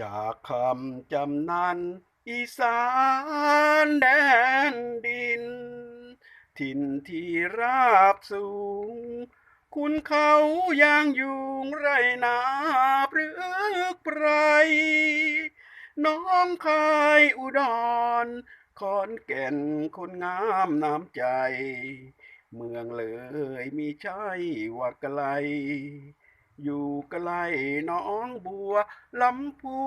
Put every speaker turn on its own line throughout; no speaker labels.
จากคำจำนั้นอีสานแดนดิน ถิ่นที่ราบสูง คุณเขายางยุงไรนาพรึกไพรน้องคายอุดรขอนแก่นคนงามน้ำใจ เมืองเลยมีใช่ว่าไกล อยู่ใกล้หน้องบัวลำพู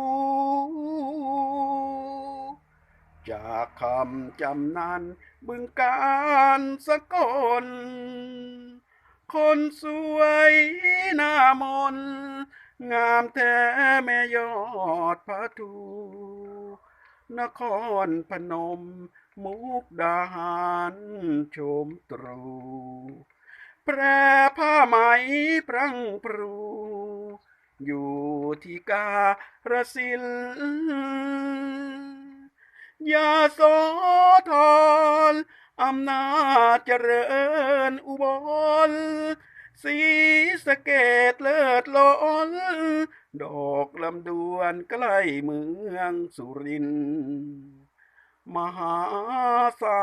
จากคำจำนันบึงการสกล คนสวยหน้ามน งามแท้แม่ยอดพระทูนครพนม มุกดาหาร ชมตรู แพร่ผ้าไหมพรังพรู อยู่ที่การสินยาโสธรอำนาจเจริญอุบลศรีสะเกดเลิศล้นดอกลำดวนใกล้เมืองสุรินทร์ มหาสา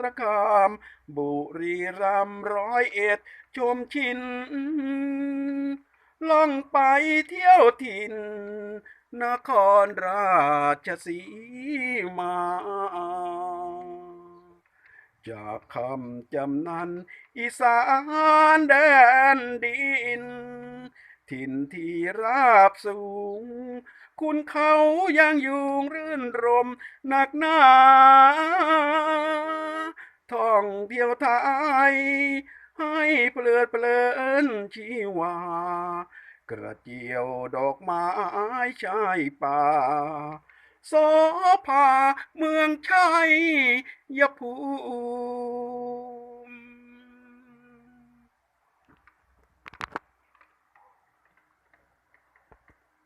รคาม บุรีรัมร้อยเอ็ด ชมชินล่องไปเที่ยวถิ่น นครราชสีมา จากคำจำนันอีสานแดนดิน ถิ่นที่ราบสูง คุณเขายังยุงรื่นรมหนักหนาท่องเที่ยวไทย ให้เพลิดเพลินชีวา กระเจียวดอกไม้ชายป่าโสภาเมืองชัยยภู